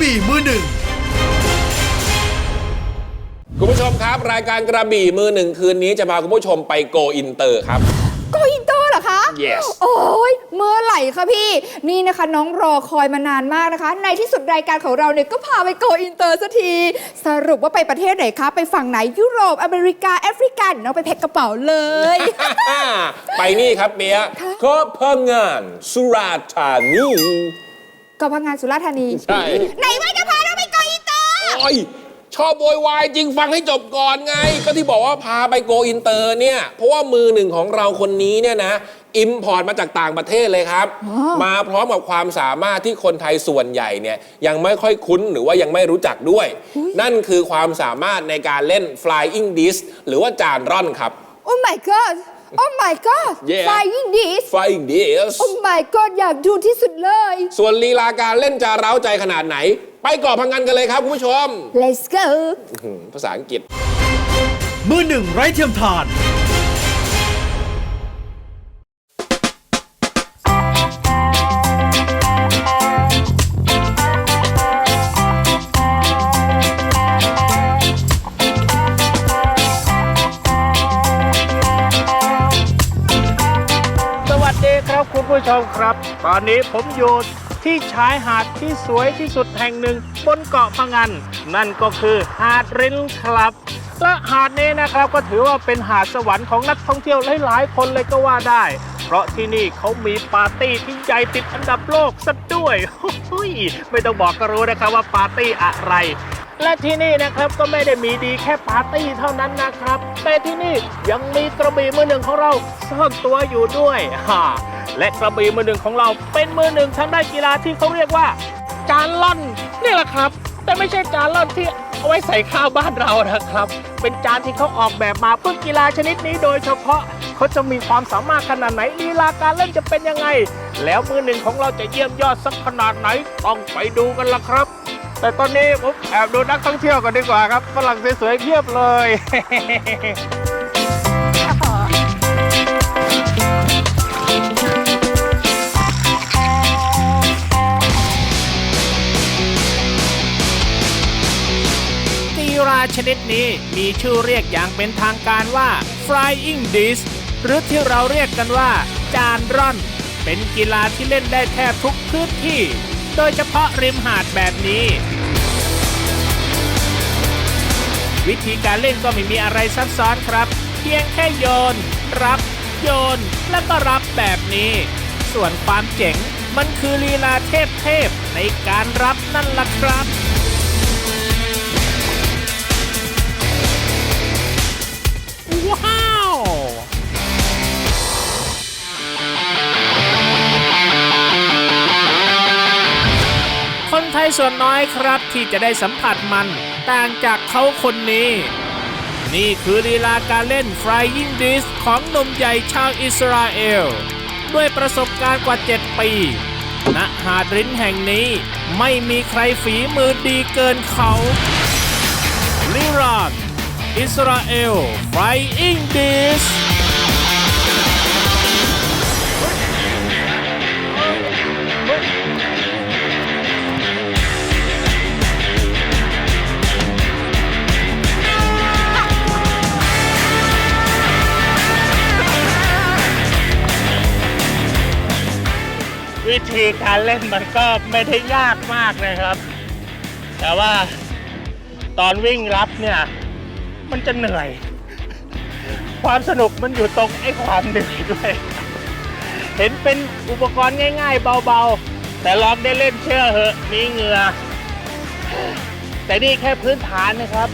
บี่มือหนึ่งคุณผู้ชมครับ รายการกระบี่มือหนึ่งคืนนี้จะพาคุณผู้ชมไปโกอินเตอร์ครับ โกอินเตอร์เหรอคะ Yes โอ้ยเมื่อไหร่คะพี่ นี่นะคะน้องรอคอยมานานมากนะคะ ในที่สุดรายการของเราเนี่ยก็พาไปโกอินเตอร์สักที สรุปว่าไปประเทศไหนคะ ไปฝั่งไหนยุโรป อเมริกา แอฟริกาเดี๋ยวน้องไปแพ็คกระเป๋าเลย ไปนี่ครับเปียะค่ะก็เพิ่มงานสุราษฎร์ธานี ก็พังงานสุราษฎร์ธานี ใช่ ไหนว่าจะพาเราไปโกอินเตอร์ โอ้ยชอบโวยวายจริงฟังให้จบก่อนไง ก็ที่บอกว่าพาไปโกอินเตอร์เนี่ย เพราะว่ามือหนึ่งของเราคนนี้เนี่ยนะอิมพอร์ตมาจากต่างประเทศเลยครับมาพร้อมกับความสามารถที่คนไทยส่วนใหญ่เนี่ยยังไม่ค่อยคุ้นหรือว่ายังไม่รู้จักด้วย นั่นคือความสามารถในการเล่น flying disc หรือว่าจานร่อนครับ โอ้ my god โอ้ my god Yeah flying disc flying disc โอ้ my god อยากดูที่สุดเลย ส่วนลีลาการเล่นจะเร้าใจขนาดไหน ไปเกาะพังงานกันเลยครับคุณผู้ชม let's go อืมภาษาอังกฤษ มือหนึ่งไร้เทียมทาน วัสดีครับคุณผู้ชมครับ ตอนนี้ผมอยู่ที่ชายหาดที่สวยที่สุดแห่งหนึ่งบนเกาะพะงัน นั่นก็คือหาดรินครับ และหาดนี้นะครับก็ถือว่าเป็นหาดสวรรค์ของนักท่องเที่ยวหลายๆคนเลยก็ว่าได้ เพราะที่นี่เขามีปาร์ตี้ที่ใหญ่ติดอันดับโลกซะด้วยโอ้ยไม่ต้องบอกก็รู้นะครับว่าปาร์ตี้อะไร และที่นี่นะครับก็ไม่ได้มีดีแค่ปาร์ตี้เท่านั้นนะครับ แต่ที่นี่ยังมีกระบี่มือหนึ่งของเราซ่อนตัวอยู่ด้วยฮ่าและกระบี่มือหนึ่งของเราเป็นมือหนึ่งทางด้านกีฬาที่เขาเรียกว่าจานล่อนนี่แหละครับ แต่ไม่ใช่จานล่อนที่เอาไว้ใส่ข้าวบ้านเรานะครับ เป็นจานที่เขาออกแบบมาเพื่อกีฬาชนิดนี้โดยเฉพาะเขาจะมีความสามารถขนาดไหนลีลาการเล่นจะเป็นยังไง แล้วมือหนึ่งของเราจะเยี่ยมยอดสักขนาดไหนต้องไปดูกันละครับ แต่ตอนนี้ผมแอบดูนักท่องเที่ยวกันดีกว่าครับฝรั่งสวยๆเพียบเลยกีฬาชนิดนี้มีชื่อเรียกอย่างเป็นทางการว่า flying disc หรือที่เราเรียกกันว่า จานร่อน เป็นกีฬาที่เล่นได้แทบทุกพื้นที่ โดยเฉพาะริมหาดแบบนี้ วิธีการเล่นก็ไม่มีอะไรซับซ้อนครับ เพียงแค่โยน รับ โยน แล้วก็รับแบบนี้ ส่วนความเจ๋งมันคือลีลาเทพๆในการรับนั่นล่ะครับ ส่วนน้อยครับที่จะได้สัมผัสมัน ต่างจากเขาคนนี้ นี่คือลีลาการเล่น Flying Disc ของหนุ่มใหญ่ชาวอิสราเอล ด้วยประสบการณ์กว่า 7 ปี ณ หาดรินแห่งนี้ไม่มีใครฝีมือดีเกินเขาลิรานอิสราเอล Flying Disc วิธีการเล่นมันก็ไม่ได้ยากมากนะครับ แต่ว่าตอนวิ่งรับเนี่ย มันจะเหนื่อย ความสนุกมันอยู่ตรงไอ้ความเหนื่อยด้วย เห็นเป็นอุปกรณ์ง่าย ๆ เบาๆ แต่ลองได้เล่นเชื่อเหอะมีเหงื่อแต่นี่แค่พื้นฐานนะครับ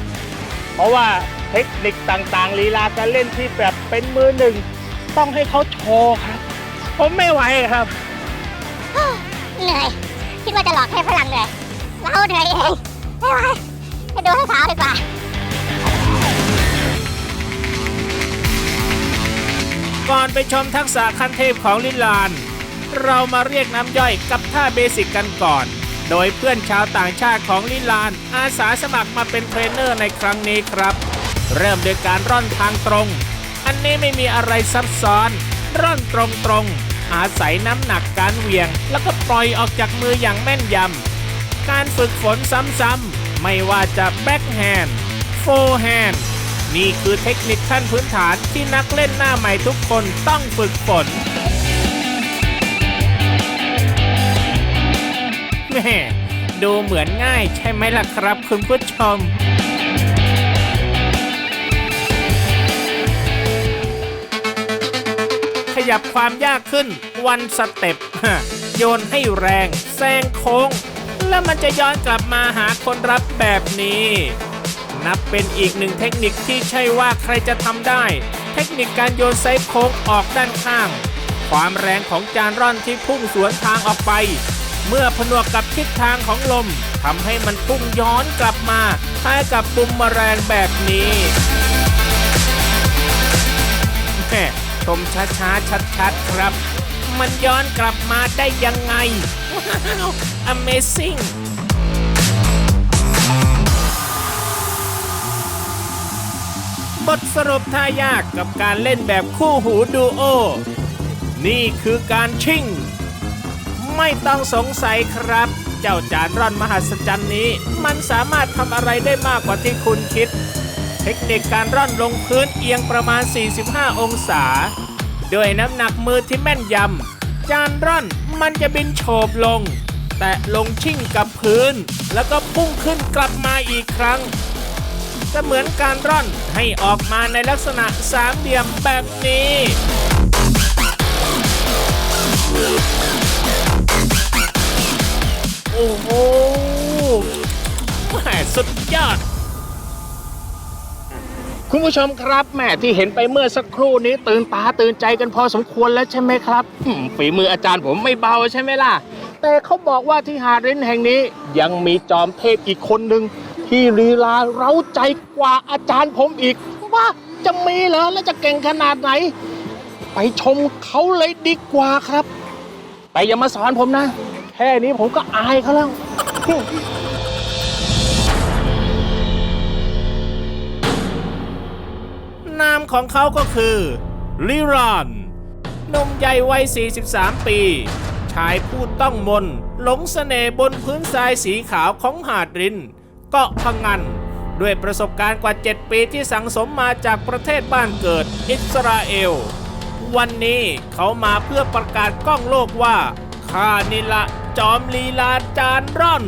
เพราะว่าเทคนิคต่างๆลีลาการเล่นที่แบบเป็นมือหนึ่ง ต้องให้เขาโชว์ครับ ผมไม่ไหวครับ เหนื่อย คิดว่าจะหลอกให้ฝรั่งเหนื่อย เราเหนื่อยเองไม่ไหวไปดูให้สาวดีกว่าก่อนไปชมทักษะขั้นเทพของลิลาน เรามาเรียกน้ำย่อยกับท่าเบสิกกันก่อน โดยเพื่อนชาวต่างชาติของลิลาน อาสาสมัครมาเป็นเทรนเนอร์ในครั้งนี้ครับ เริ่มโดยการร่อนทางตรง อันนี้ไม่มีอะไรซับซ้อน ร่อนตรงๆ อาศัยน้ำหนักการเหวี่ยง แล้วก็ปล่อยออกจากมืออย่างแม่นยำ การฝึกฝนซ้ำๆ ไม่ว่าจะแบ็คแฮนด์โฟร์แฮนด์นี่คือเทคนิคขั้นพื้นฐานที่นักเล่นหน้าใหม่ทุกคนต้องฝึกฝนแม่ดูเหมือนง่ายใช่ไหมล่ะครับคุณผู้ชม ยับความยากขึ้นวันสเต็ปโยนให้แรงแซงโค้ง แล้วมันจะย้อนกลับมาหาคนรับแบบนี้ นับเป็นอีกหนึ่งเทคนิคที่ใช่ว่าใครจะทำได้ เทคนิคการโยนไซส์โค้งออกด้านข้าง ความแรงของจานร่อนที่พุ่งสวนทางออกไป เมื่อผนวกกับทิศทางของลมทำให้มันพุ่งย้อนกลับมาคล้ายกับปุ่มแมลงแบบนี้แม่ ชมช้าๆชัดๆครับ มันย้อนกลับมาได้ยังไง ว้าว Amazing บทสรุปท่ายากกับการเล่นแบบคู่หูดูโอ นี่คือการชิ่ง ไม่ต้องสงสัยครับ เจ้าจานร่อนมหัศจรรย์นี้ มันสามารถทำอะไรได้มากกว่าที่คุณคิด เทคนิคการร่อนลงพื้นเอียงประมาณ 45 องศา ด้วยน้ำหนักมือที่แม่นยำ จานร่อนมันจะบินโฉบลง แตะลงชิ่งกับพื้น แล้วก็พุ่งขึ้นกลับมาอีกครั้งเสมือนการร่อนให้ออกมาในลักษณะสามเหลี่ยมแบบนี้โอ้โหแหม่สุดยอด คุณผู้ชมครับแหม่ที่เห็นไปเมื่อสักครู่นี้ตื่นตาตื่นใจกันพอสมควรแล้วใช่ไหมครับฝีมืออาจารย์ผมไม่เบาใช่ไหมล่ะ แต่เขาบอกว่าที่หาดรินแห่งนี้ยังมีจอมเทพอีกคนหนึ่งที่ลีลาเร้าใจกว่าอาจารย์ผมอีกว่าจะมีเหรอและจะเก่งขนาดไหน ไปชมเขาเลยดีกว่าครับแต่อย่ามาสอนผมนะ แค่นี้ผมก็อายเขาแล้ว นามของเขาก็คือลิรอนหนุ่มใหญ่วัย 43 ปี ชายผู้ต้องมน หลงเสน่ห์บนพื้นทรายสีขาวของหาดรินเกาะพังงัน ด้วยประสบการณ์กว่า 7 ปีที่สังสมมาจากประเทศบ้านเกิดอิสราเอล วันนี้เขามาเพื่อประกาศกล้องโลกว่าข้านี่ละจอมลีลาจานร่อน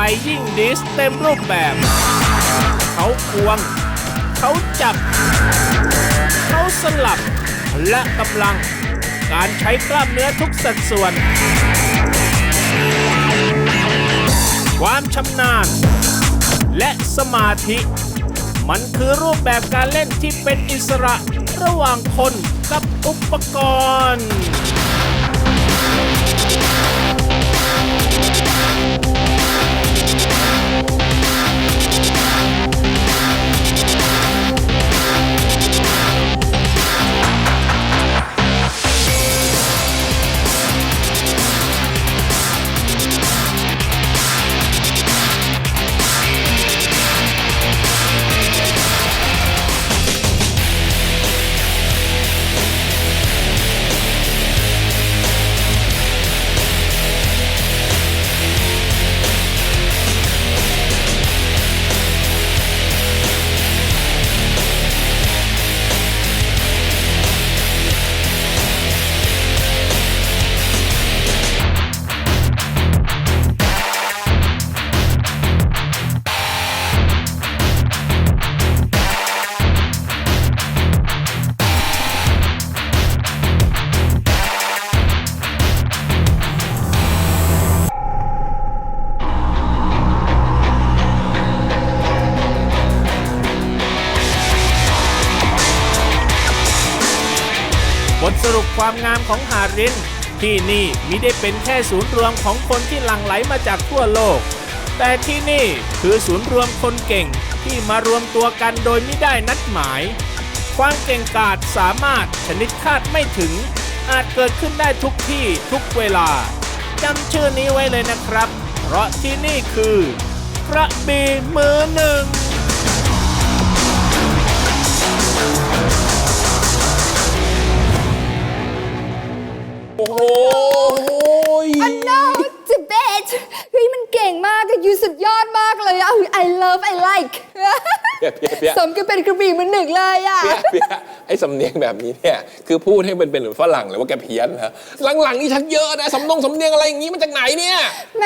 ไฟยิ่งดิสเต็มรูปแบบ เขาควง เขาจับ เขาสลับ และกำลัง การใช้กล้ามเนื้อทุกสัดส่วน ความชำนาญ และสมาธิ มันคือรูปแบบการเล่นที่เป็นอิสระระหว่างคนกับอุปกรณ์ ทสรุปความงามของหาดริน ที่นี่มิได้เป็นแค่ศูนย์รวมของคนที่หลั่งไหลมาจากทั่วโลก แต่ที่นี่คือศูนย์รวมคนเก่งที่มารวมตัวกันโดยไม่ได้นัดหมาย ความเก่งกาจสามารถชนิดคาดไม่ถึง อาจเกิดขึ้นได้ทุกที่ทุกเวลาจำชื่อนี้ไว้เลยนะครับ เพราะที่นี่คือกระบี่มือหนึ่ง โอ้โหอันน่าจะเบสเฮ้ยมันเก่งมากอะยูสุดยอดมากเลยอะ I love I like เปียกเปียกเปียกสมกับเป็นกระบี่มือหนึ่งเลยอะเปียกเปียกไอ้สำเนียงแบบนี้เนี่ยคือพูดให้เป็นเป็นเหมือนฝรั่งหรือว่าแกเพี้ยนนะหลังๆนี่ชักเยอะนะสำนงสำเนียงอะไรอย่างนี้มาจากไหนเนี่ยแหม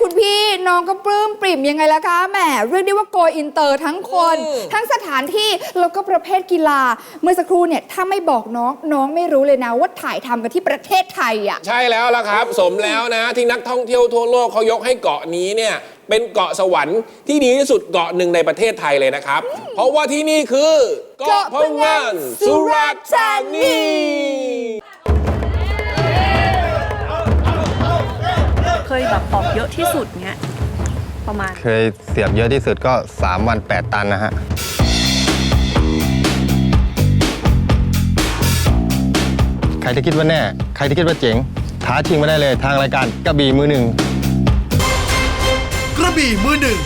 คุณพี่น้องก็ปลื้มปริ่มยังไงล่ะคะแหมเรียกได้ว่าโกอินเตอร์ทั้งคนอืมทั้งสถานที่แล้วก็ประเภทกีฬา เมื่อสักครู่เนี่ยถ้าไม่บอกน้องน้องไม่รู้เลยนะว่าถ่ายทำกันที่ประเทศไทยอะใช่แล้วล่ะครับ สมแล้วนะที่นักท่องเที่ยวทั่วโลกเขายกให้เกาะนี้เนี่ย เป็นเกาะสวรรค์ที่ดีที่สุดเกาะหนึ่งในประเทศไทยเลยนะครับ เพราะว่าที่นี่คือเกาะพะงันสุราษฎร์ธานีเคยแบบออกเยอะที่สุดเนี้ยประมาณ เคยเสียบเยอะที่สุดก็ 3 วัน 8 ตันนะฮะ ใครที่คิดว่าแน่ ใครที่คิดว่าเจ๋ง ท้าชิงมาได้เลยทางรายการกระบี่มือหนึ่ง กระบี่มือหนึ่ง